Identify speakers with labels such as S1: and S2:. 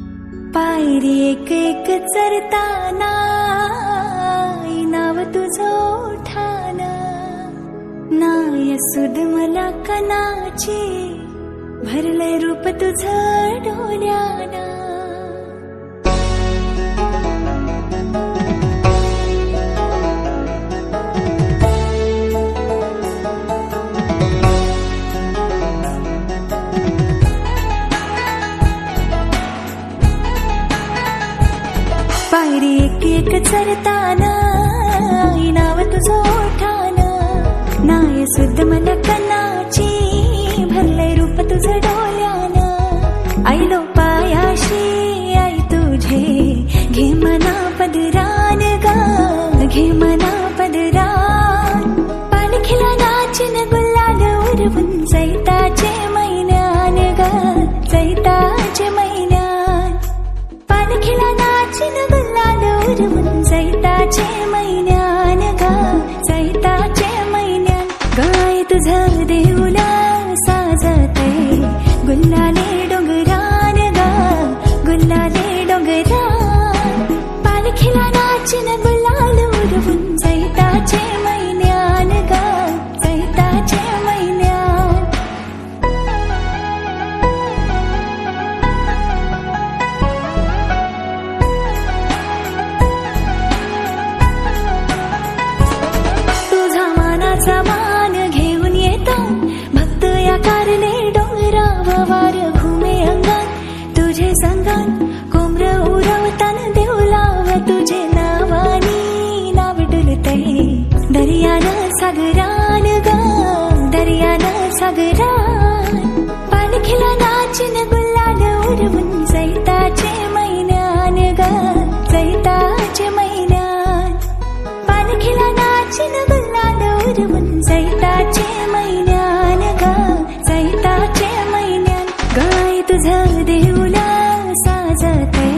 S1: पायरी एक एक चरताना आई नाव तुझो ठाण नाय सुद मला कनाची भरलंय रूप तुझं डोल्याना सरताना नाव तुझं ओठाना नाय शुद्ध मन कनाची भरले रूप तुझं डोल्याना आईलो पायाशी आई तुझे घे मना पदरान गा घे मना पदरान पाणखिला नाचन गुलाल उरवून जैताचे महिन्यान गा जैताचे महिन्यान पाणखिला नाचन गुलाल उरवून 잡으려. సాగరా పలికిల నాచిన గుల్లాడ ఉరువున్ సైతా చేమైన అనగా సైతా చెమైన పలికిల నాచిన గుల్లాడ ఉరువున్ సైతా చేమైన అనగా సైతా చెమైన गाय तुझा देऊला साजते